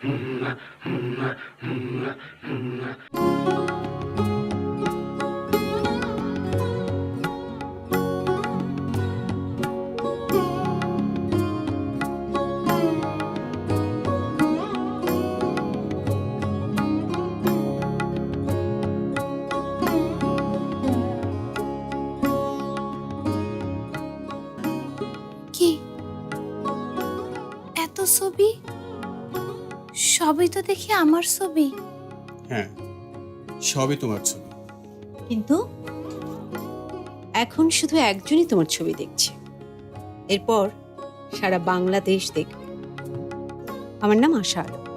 Hmm. Hmm. Hmm. Hmm. তো দেখি আমার ছবি। হ্যাঁ সবই তোমার ছবি। কিন্তু এখন শুধু একজনই তোমার ছবি দেখছে। এরপর সারা বাংলাদেশ দেখবে। আমার নাম আশা আলম।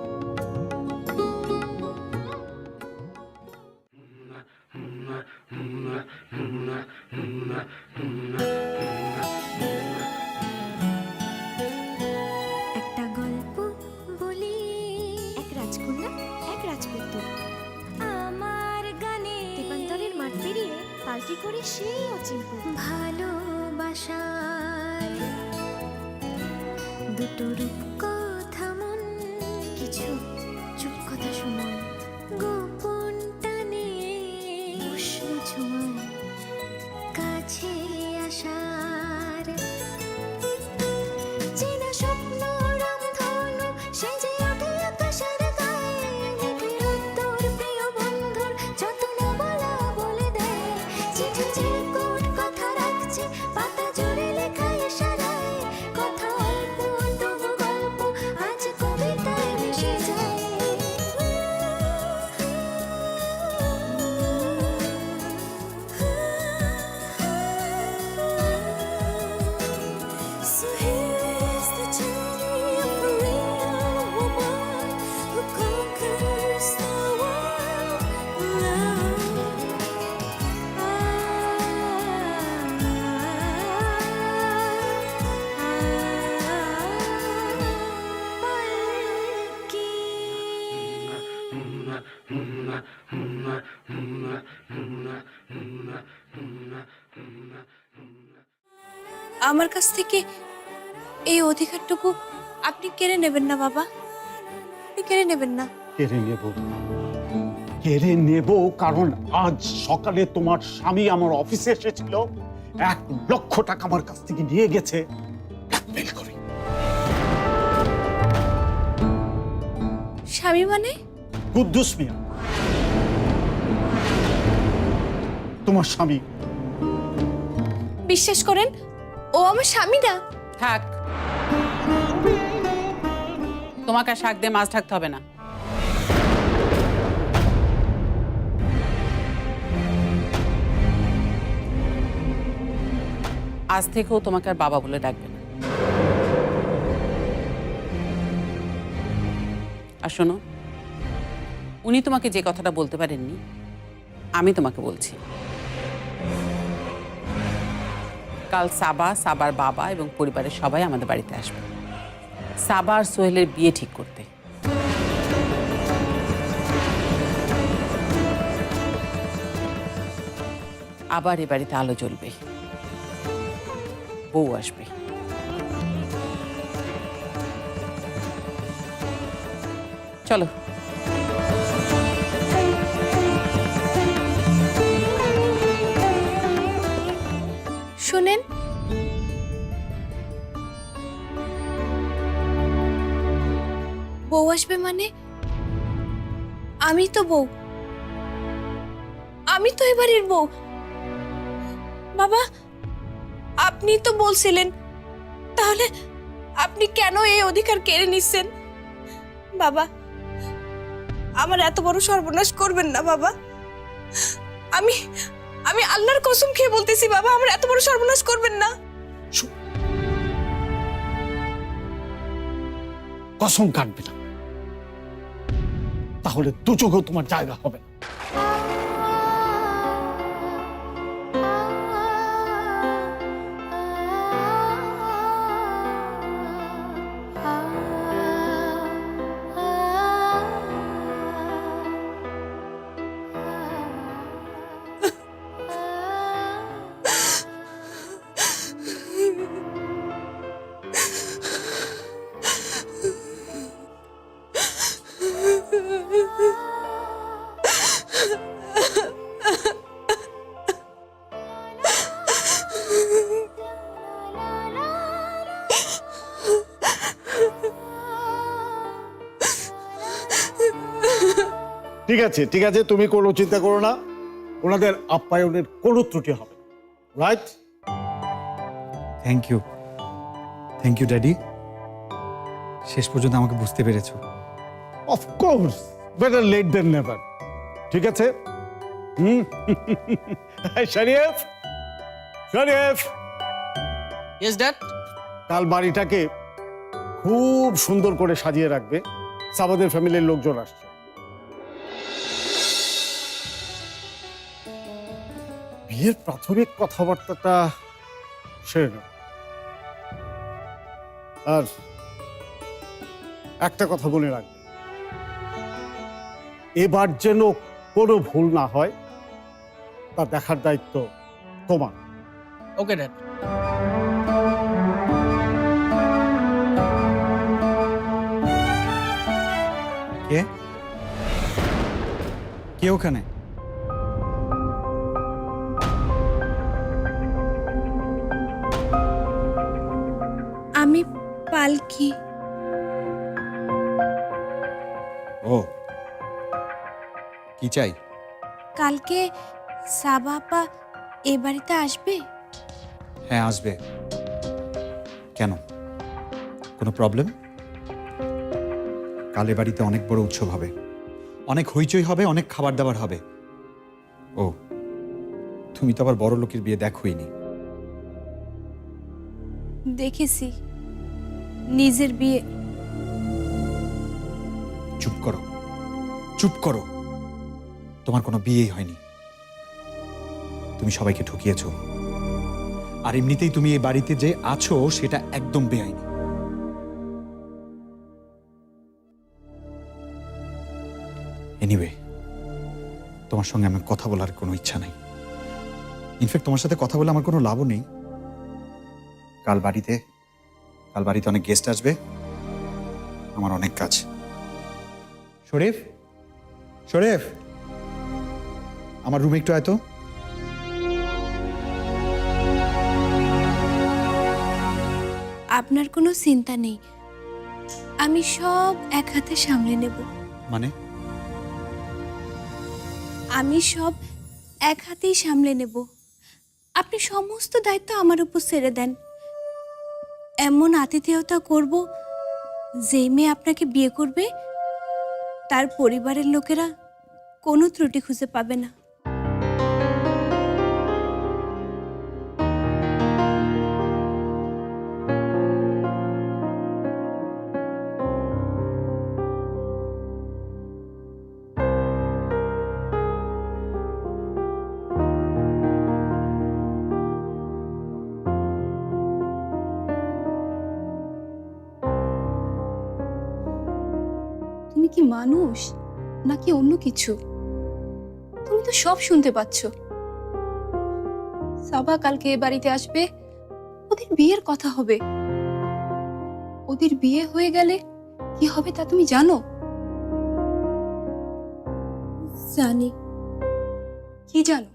とるか আমার কাছ থেকে এই অধিকারটুকু আপনি কেড়ে নেবেন না বাবা। আপনি কেড়ে নেবেন না। কেড়ে নেব। কেড়ে নেব কারণ আজ সকালে তোমার স্বামী আমার অফিসে এসেছিল। এক লক্ষ টাকা আমার কাছ থেকে নিয়ে গেছে। ব্ল্যাকমেল করে। স্বামী মানে? কুদ্দুস মিয়া। তোমার স্বামী। বিশ্বাস করেন ও আমার স্বামী না থাক। তোমাকে আর শাক দিয়ে মাছ ঢাকতে হবে না। আজ থেকেও তোমাকে আর বাবা বলে ডাকবে না। আর শোনো, উনি তোমাকে যে কথাটা বলতে পারেননি, আমি তোমাকে বলছি। কাল সাবা, সাবার বাবা এবং পরিবারের সবাই আমাদের বাড়িতে আসবে। সাবা আর সোহেলের বিয়ে ঠিক করতে। আবার এ বাড়িতে আলো জ্বলবে। বউ আসবে। চলো। আসবে মানে? আমি তো বউ। আমি তো এবারের বউ। বাবা, আপনি তো বলছিলেন, তাহলে আপনি কেন এই অধিকার কেড়ে নিচ্ছেন? বাবা, আমার এত বড় সর্বনাশ করবেন না, বাবা। আমি আমি আল্লাহর কসম খেয়ে বলতেছি, বাবা, আমার এত বড় সর্বনাশ করবেন না। কসম কাটবে না। তাহলে দু চোখেও তোমার জায়গা হবে না। ঠিক আছে ঠিক আছে তুমি কোনো চিন্তা করো না। ওনাদের আপ্যায়নের কোনো ত্রুটি হবে right thank you thank you daddy শেষ পর্যন্ত আমাকে বুঝতে পেরেছ। Of course better let then never ঠিক আছে? হুম। শরীফ শরীফ ইয়েস ড্যাড কাল বাড়িটাকে খুব সুন্দর করে সাজিয়ে রাখবে। সাবাদের ফ্যামিলির লোকজন আসছে। বিয়ের প্রাথমিক কথাবার্তাটা সেরে নাও। আর একটা কথা বলে রাখবে। এবার যেন কোনো ভুল না হয় তা দেখার দায়িত্ব তোমার। Okay dad. কে? কে ওখানে? পালকি ও। কি চাই? কালকে সাবাপা এ বাড়িতে আসবে? হ্যাঁ আসবে। কেন? কোনো প্রবলেম? কালে বাড়িতে অনেক বড় উৎসব হবে। অনেক হইচই হবে অনেক খাবার দাবার হবে। ও তুমি তো আবার বড় লোকের বিয়ে দেখোইনি। দেখেছি। নিজের বিয়ে। চুপ করো। চুপ করো। তোমার কোনো বিয়েই হয়নি। তুমি সবাইকে ঠকিয়েছো। আর এমনিতেই তুমি এই বাড়িতে যে আছো, সেটা একদম বেআইনি। এনিওয়ে তোমার সঙ্গে আমার কথা বলার কোনো ইচ্ছা নাই। ইনফ্যাক্ট তোমার সাথে কথা বলে আমার কোনো লাভও নেই। কাল বাড়িতে কাল বাড়িতে অনেক গেস্ট আসবে। আমার অনেক কাজ। শরীফ? শরীফ? আমার রুমে একটু আয় তো। আপনার কোনো চিন্তা নেই। আমি সব এক হাতে সামলে নেব। মানে? আমি সব এক হাতেই সামলে নেব। আপনি সমস্ত দায়িত্ব আমার উপর ছেড়ে দেন। এমন আতিথেয়তা করব যে মেয়ে আপনাকে বিয়ে করবে, তার পরিবারের লোকেরা কোনো ত্রুটি খুঁজে পাবে না। কি মানুষ নাকি অন্য কিছু? তুমি তো সব শুনতে পাচ্ছ। সাবা কালকে এ বাড়িতে আসবে, ওদের বিয়ের কথা হবে। ওদের বিয়ে হয়ে গেলে কি হবে তা তুমি জানো? জানি। কি জানো?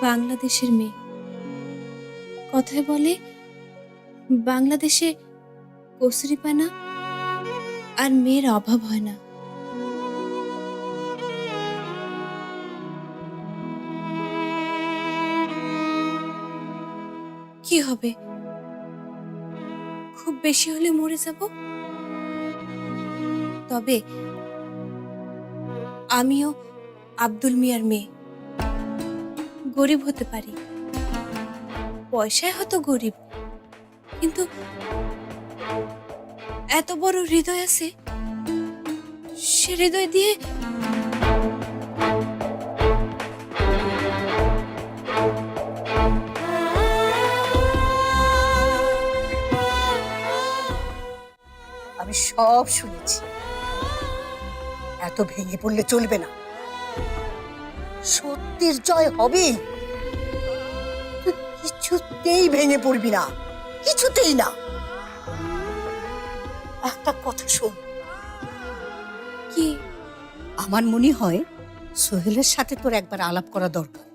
বাংলাদেশের মেয়ে। কথায় বলে, বাংলাদেশে কচুরিপানা আর মেয়ের অভাব হয় না। কি হবে? খুব বেশি হলে মরে যাব? তবে আমিও আব্দুল মিয়ার মেয়ে। গরিব হতে পারি। পয়সায় হয়তো গরিব, কিন্তু এত বড় হৃদয় আছে? সে হৃদয় দিয়ে আমি সব শুনেছি। এত ভেঙে পড়লে চলবে না। সত্যের জয় তুই কিছুতেই ভেঙে পড়বি না। কিছুতেই না। একটা কথা শোন। কি? আমার মনে হয় সোহেলের সাথে তোর একবার আলাপ করা দরকার।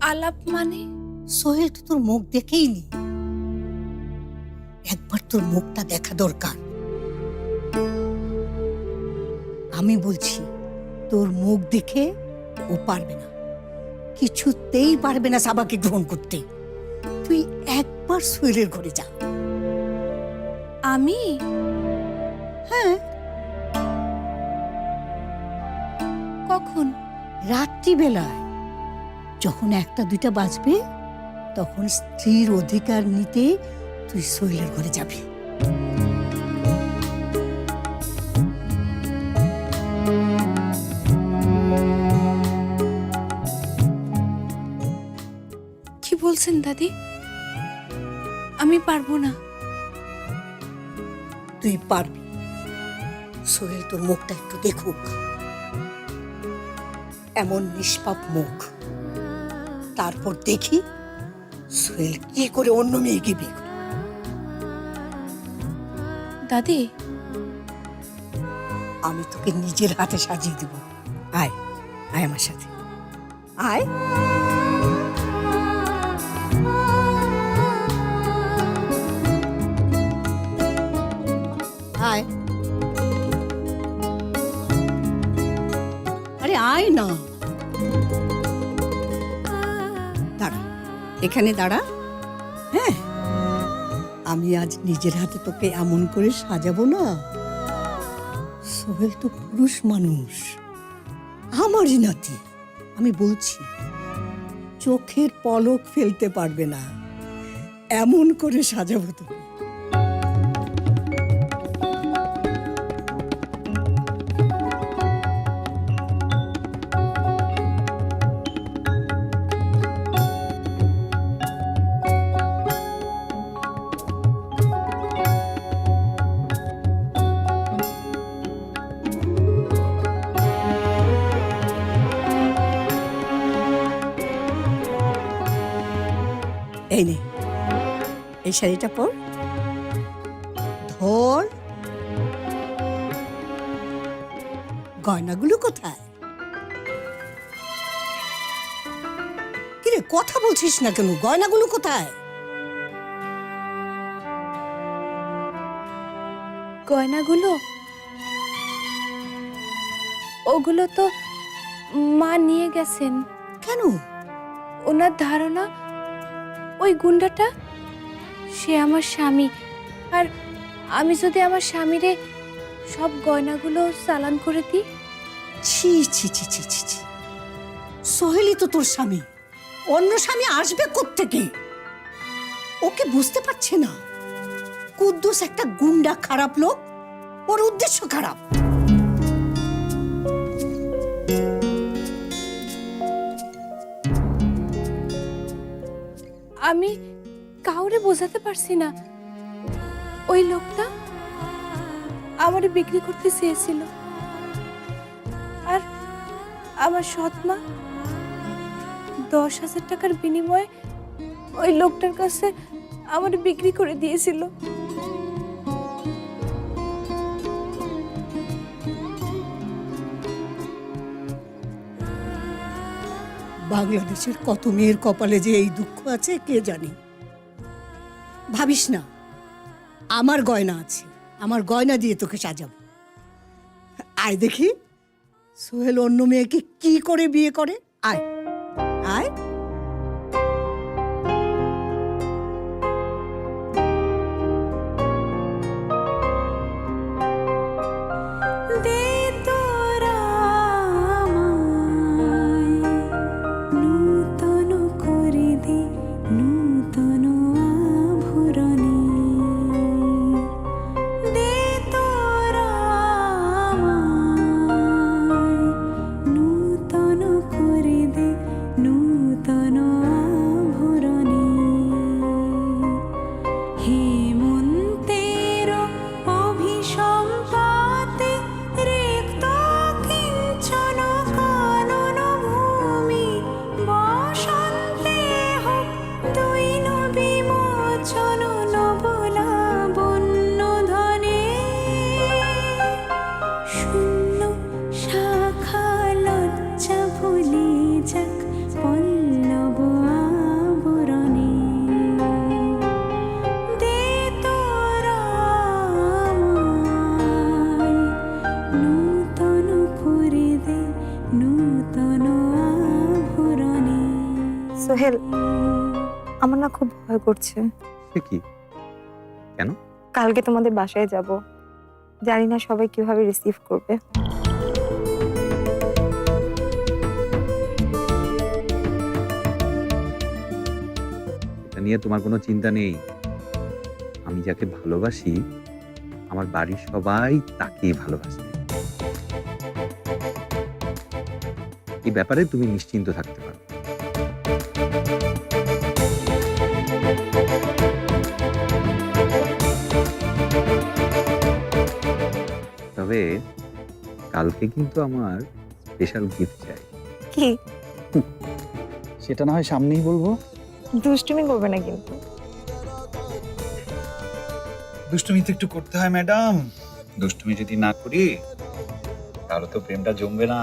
আলাপ মানে? সোহেল তো তোর মুখ দেখেই নি। একবার তোর মুখটা দেখা দরকার। আমি বলছি তোর মুখ দেখে ও পারবে না। কিছুতেই পারবে না সাবাকে গ্রহণ করতে। তুই একবার সোহেলের ঘরে যা আমি? হ্যাঁ। কখন? রাত্রিবেলায়। যখন একটা দুইটা বাজবে তখন স্ত্রীর অধিকার নিতে তুই সোহেলের ঘরে যাবি। কি বলছেন দাদি? আমি পারব না। তুই পারবি। সোহেল তোর মুখটা একটু দেখুক। এমন নিষ্পাপ মুখ। তারপর দেখি সোহেল কি করে অন্য মেয়েকে বিয়ে করে। দাদি। আমি তোকে নিজের হাতে সাজিয়ে দিব। আয় আয় আমার সাথে। আয়। আয় এখানে দাঁড়া। হ্যাঁ আমি আজ নিজের হাতে তোকে এমন করে সাজাবো না। সোহেল তো পুরুষ মানুষ, আমারই নাতি, আমি বলছি, চোখের পলক ফেলতে পারবে না। এমন করে সাজাবো তোকে। এই নে। এই শাড়িটা পর। ধর। গয়নাগুলো কোথায়? কিরে কথা বলছিস না কেন? গয়নাগুলো কোথায়? গয়নাগুলো? ওগুলো তো মা নিয়ে গেছেন। কেন? ওনার ধারণা ওই গুন্ডাটা? সে আমার স্বামী। আর আমি যদি আমার স্বামীরে সব গয়নাগুলো চালান করে দিই? ছি ছি ছি ছি ছি ছি। সোহেলই তো তোর স্বামী। অন্য স্বামী আসবে থেকে ওকে বুঝতে পারছে না। কুদ্দুস একটা গুন্ডা, খারাপ লোক। ওর উদ্দেশ্য খারাপ। আমি কাউরে বোঝাতে পারছি না। ওই লোকটা আমার বিক্রি করতে চেয়েছিল। আর আমার সৎমা দশ হাজার টাকার বিনিময়ে ওই লোকটার কাছে আমার বিক্রি করে দিয়েছিল। বাংলাদেশের কত মেয়ের কপালে যে এই দুঃখ আছে, কে জানে? ভাবিস না, আমার গয়না আছে, আমার গয়না দিয়ে তোকে সাজাবো। আয় দেখি, সোহেল অন্য মেয়েকে কি করে বিয়ে করে? আয়। ভয় করছে। সে কি? কালকে তোমাদের বাসায় যাব। জানি না সবাই কীভাবে রিসিভ করবে। এটা নিয়ে তোমার কোনো চিন্তা নেই। আমি যাকে ভালোবাসি আমার বাড়ির সবাই তাকেই ভালোবাসে। এই ব্যাপারে তুমি নিশ্চিন্ত থাকতে পারো। কালকে কিন্তু আমার স্পেশাল গিফট চাই। কি? সেটা না হয় সামনেই বলব। দুষ্টুমি করবে না কিন্তু। দুষ্টুমি তো একটু করতে হয় ম্যাডাম। দুষ্টুমি যদি না করি তাহলে তো প্রেমটা জমবে না।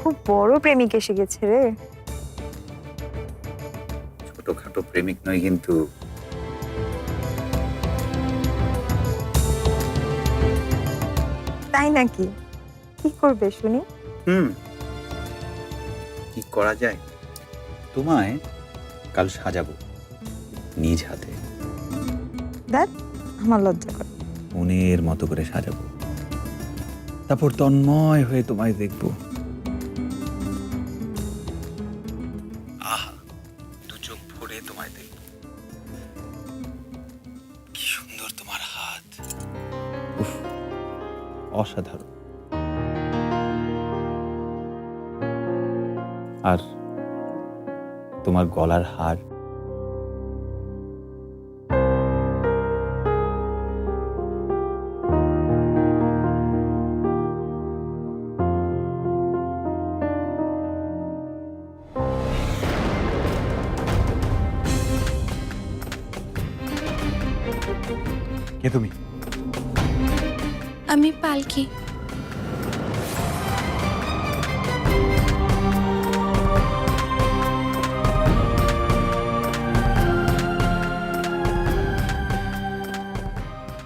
খুব বড় প্রেমিক এসে গেছে রে। ছোটখাটো প্রেমিক নয় কিন্তু তাই নাকি? কি করবে শুনি? হুম। কি করা যায়? তোমায় কাল সাজাবো নিজ হাতে। দেখ আমার লজ্জা করে। মনের মতো করে সাজাবো। তারপর তন্ময় হয়ে তোমায় দেখব। অসাধারণ। আর তোমার গলার হার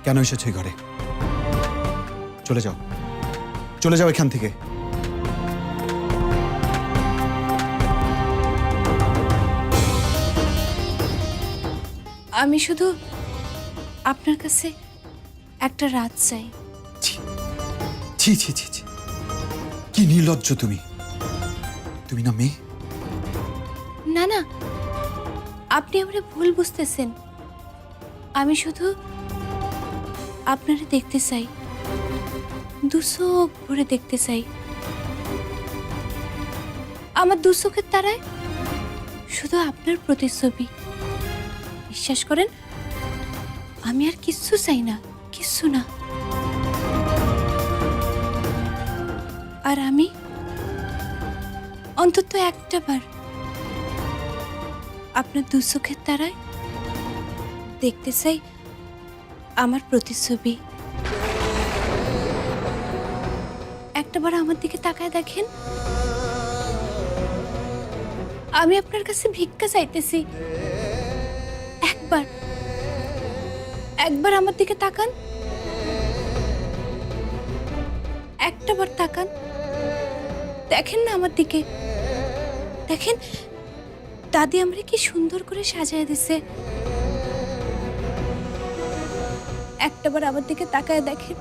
কেন এসেছ ঘরে? চলে যাও। চলে যাও এখান থেকে। আমি শুধু আপনার কাছে একটা রাত চাই। ছি ছি ছি ছি। কি নির্লজ্জ তুমি। তুমি না মেয়ে? না না। আপনি আমরা ভুল বুঝতেছেন। আমি শুধু আপনারে দেখতে চাই। দুচোখ ভরে দেখতে চাই। আমার দুচোখের তারায় শুধু আপনার প্রতিচ্ছবি। বিশ্বাস করেন, আমি আর কিচ্ছু চাই না, কিচ্ছু না। আর আমি অন্তত একটা বার আপনার দু চোখের তারায় দেখতে চাই আমার প্রতিচ্ছবি। একটাবার আমার দিকে তাকায় দেখেন। আমি আপনার কাছে ভিক্ষা চাইতেছি। একবার। একবার আমার দিকে তাকান। একটাবার তাকান। দেখেন না আমার দিকে। দেখেন, দাদি আমরা কি সুন্দর করে সাজায় দিছে। একটাবার আমার দিকে তাকায় দেখেন।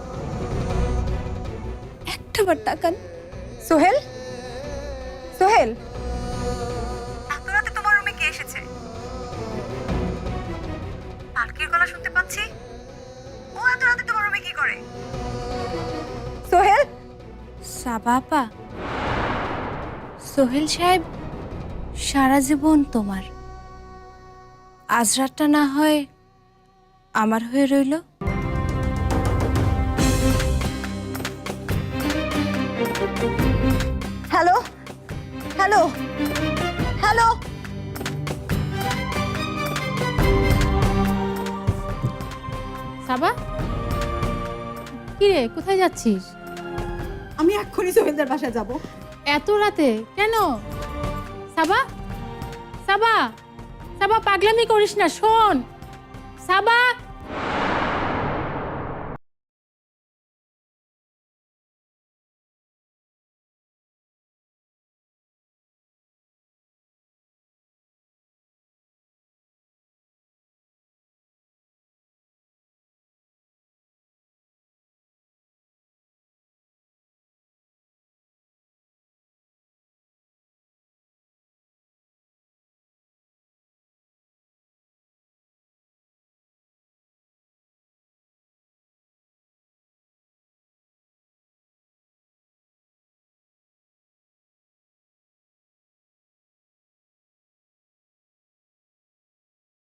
একটাবার তাকান। সোহেল? সোহেল? তোমার রুমে কে এসেছে? পালকির গলা শুনতে পাচ্ছি। ও এত রাতে তোমার রুমে কি করে? সোহেল? সাবাপা। সোহেল সাহেব সারা জীবন তোমার। আজ রাতটা না হয় আমার হয়ে রইল। হ্যালো? হ্যালো? সাবা? কি রে কোথায় যাচ্ছিস? আমি এক্ষুনি সোহেলদের বাসায় যাব। এত রাতে? কেন? সাবা? সাবা? সাবা পাগলামি করিস না শোন। সাবা?